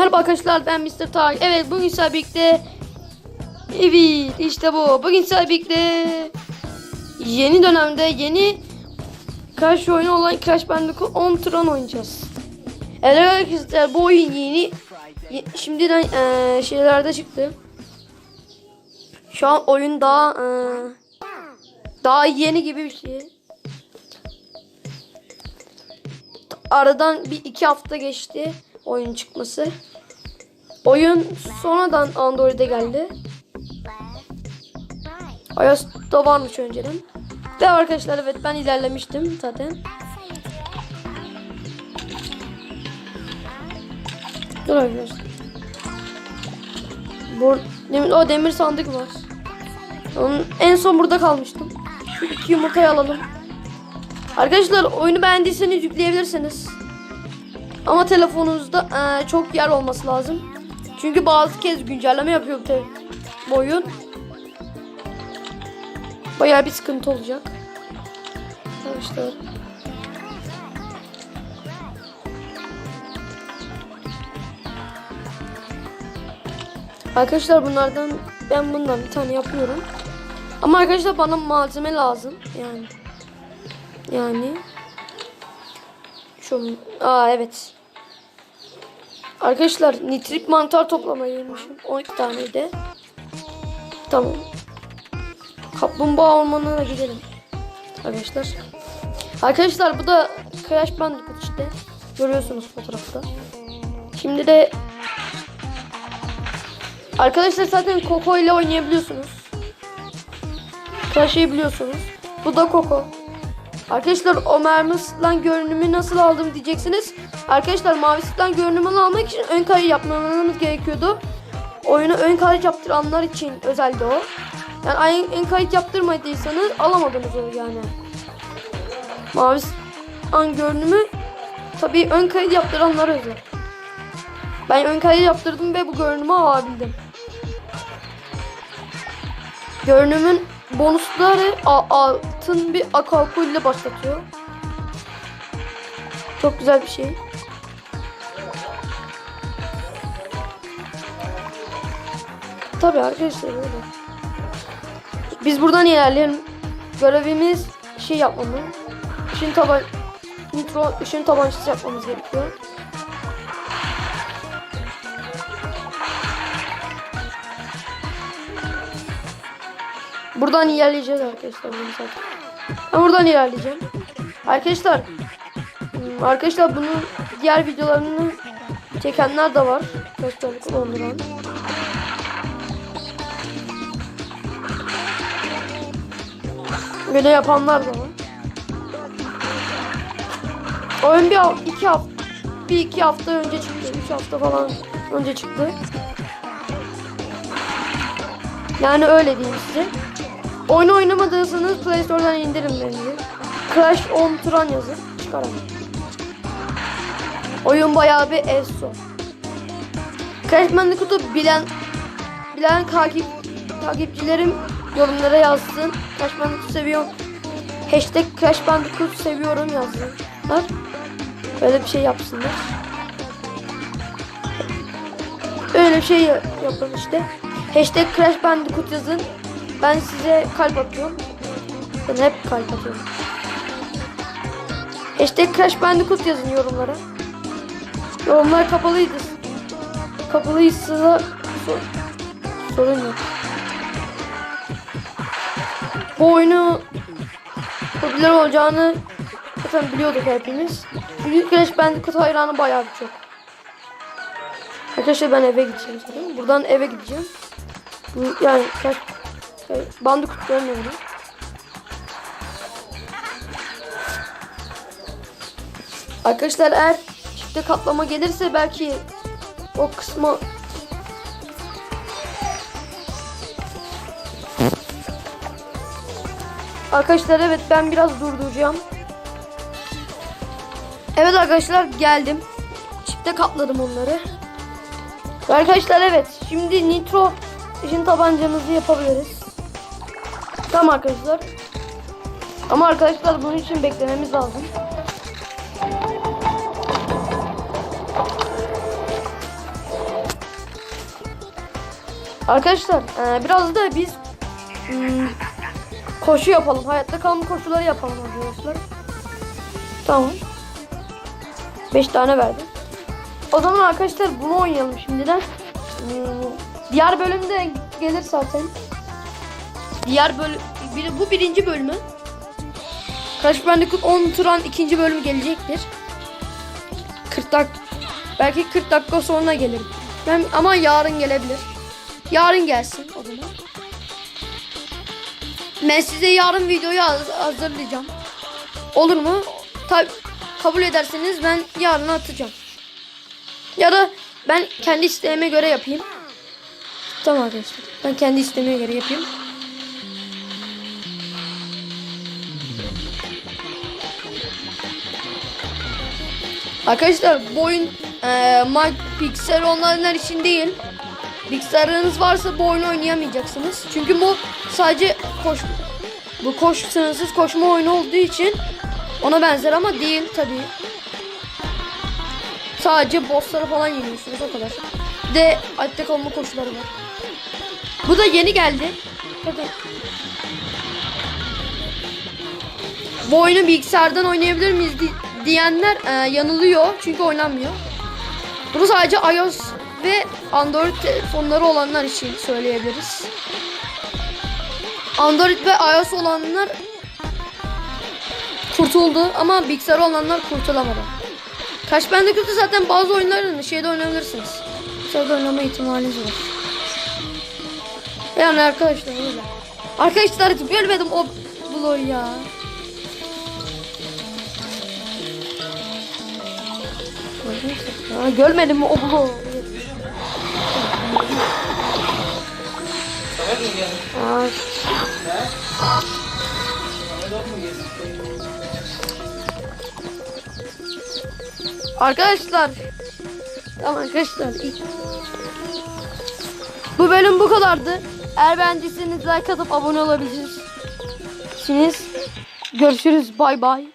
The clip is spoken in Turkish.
Merhaba arkadaşlar ben Mr. Tarık. Evet bugün sizlerle Evet işte bu. Bugün sizlerle yeni dönemde yeni Crash oyunu olan Crash Bandicoot on Tron oynayacağız. Evet arkadaşlar bu oyun yeni ye- şimdiden eee, şeylerde çıktı. Şu an oyun daha eee, daha yeni gibi bir şey. Aradan bir iki hafta geçti oyun çıkması. Oyun sonradan Android'e geldi. iOS'ta varmış önceden. Ve arkadaşlar evet ben ilerlemiştim zaten. Dur arkadaşlar. Bur demir, o demir sandık var. Onun, en son burada kalmıştım. Şu iki yumurtayı alalım. Arkadaşlar oyunu beğendiyseniz yükleyebilirsiniz. Ama telefonunuzda eee, çok yer olması lazım. Çünkü bazı kez güncelleme yapıyor bu, te- bu oyun. Bayağı bir sıkıntı olacak. Arkadaşlar. Arkadaşlar bunlardan ben bundan bir tane yapıyorum. Ama arkadaşlar bana malzeme lazım yani. Yani şu aa evet. Arkadaşlar nitrik mantar toplamayı yemişim. 12 taneydi. Tamam. Kaplumbağa ormanına gidelim. Arkadaşlar. Arkadaşlar bu da Crash Bandicoot işte. Görüyorsunuz fotoğrafta. Şimdi de Arkadaşlar zaten Coco ile oynayabiliyorsunuz. Crash'ı biliyorsunuz. Bu da Coco. Arkadaşlar o mermi sıkılan görünümü nasıl aldım diyeceksiniz. Arkadaşlar mavi sıkılan görünümünü almak için ön kayıt yapmamız gerekiyordu. Oyunu ön kayıt yaptıranlar için özeldi o. Yani ön kayıt yaptırmadıysanız alamadınız onu yani. Mavi sıkılan görünümü tabii ön kayıt yaptıranlar özel. Ben ön kayıt yaptırdım ve bu görünümü alabildim. Görünümün bonusları altın bir akalku ile başlatıyor. Çok güzel bir şey. Tabii arkadaşlar öyle. Biz buradan ilerleyelim. Görevimiz şey yapmamız. Işın taban nitro ışın tabancası yapmamız gerekiyor. Buradan ilerleyeceğiz arkadaşlar bunu. Ben buradan ilerleyeceğim. Arkadaşlar hmm, arkadaşlar bunun diğer videolarını çekenler de var. Arkadaşlar kullandıran. Böyle yapanlar da var. Oyun bir iki hafta bir iki hafta önce çıktı. Üç hafta falan önce çıktı. Yani öyle diyeyim size. Oyunu oynamadıysanız Play Store'dan indirin bence. Crash on Tron yazın. Çıkar. Oyun bayağı bir efso. Crash Bandicoot'u bilen bilen takip takipçilerim yorumlara yazsın. Crash Bandicoot seviyorum. Hashtag Crash Bandicoot seviyorum yazsınlar. Böyle bir şey yapsınlar. Öyle bir şey yapın işte. Hashtag Crash Bandicoot yazın. Ben size kalp atıyorum. Ben hep kalp atıyorum. Hashtag Crash Bandicoot yazın yorumlara. Yorumlar kapalıydı. Kapalıysa sor, sorun yok. Bu oyunu popüler olacağını zaten biliyorduk hepimiz. Çünkü Crash Bandicoot hayranı bayağı bir çok. Arkadaşlar ben eve gideceğim. Buradan eve gideceğim. Yani Crash Bandicoot görmüyorum. Arkadaşlar eğer çifte katlama gelirse belki o kısmı Arkadaşlar evet ben biraz durduracağım. Evet arkadaşlar geldim. Çifte katladım onları. Arkadaşlar evet şimdi nitro için tabancamızı yapabiliriz. Tamam arkadaşlar. Ama arkadaşlar bunun için beklememiz lazım. Arkadaşlar e, biraz da biz hmm, koşu yapalım. Hayatta kalma koşuları yapalım arkadaşlar. Tamam. 5 tane verdim. O zaman arkadaşlar bunu oynayalım şimdiden. Hmm, diğer bölümde gelir zaten. Diğer bölüm bu birinci bölümü. Crash Bandicoot 10 Turan ikinci bölümü gelecektir. 40 dak belki 40 dakika sonra gelir. Ben ama yarın gelebilir. Yarın gelsin o zaman. Ben size yarın videoyu haz- hazırlayacağım. Olur mu? Tabi kabul ederseniz ben yarın atacağım. Ya da ben kendi isteğime göre yapayım. Tamam arkadaşlar. Ben kendi isteğime göre yapayım. Arkadaşlar bu oyun Mac Pixel onların için değil. Bilgisayarınız varsa bu oyunu oynayamayacaksınız. Çünkü bu sadece koş bu koş sınırsız koşma oyunu olduğu için ona benzer ama değil tabii. Sadece bossları falan yeniyorsunuz o kadar. Bir de hayatta kalma koşuları var. Bu da yeni geldi. Bakın. Bu oyunu bilgisayardan oynayabilir miyiz diyenler e, yanılıyor çünkü oynanmıyor. Bunu sadece iOS ve Android telefonları olanlar için söyleyebiliriz. Android ve iOS olanlar kurtuldu ama bilgisayar olanlar kurtulamadı. Crash Bandicoot'u zaten bazı oyunların şeyde oynayabilirsiniz. Bilgisayarda oynama ihtimaliniz var. Yani arkadaşlar öyle. Arkadaşlar görmedim o bloğu ya. Ha, görmedim mi o bloğu? Aa, Arkadaşlar. Tamam arkadaşlar. Bu bölüm bu kadardı. Eğer beğendiyseniz like atıp abone olabilirsiniz. Görüşürüz. Bay bay.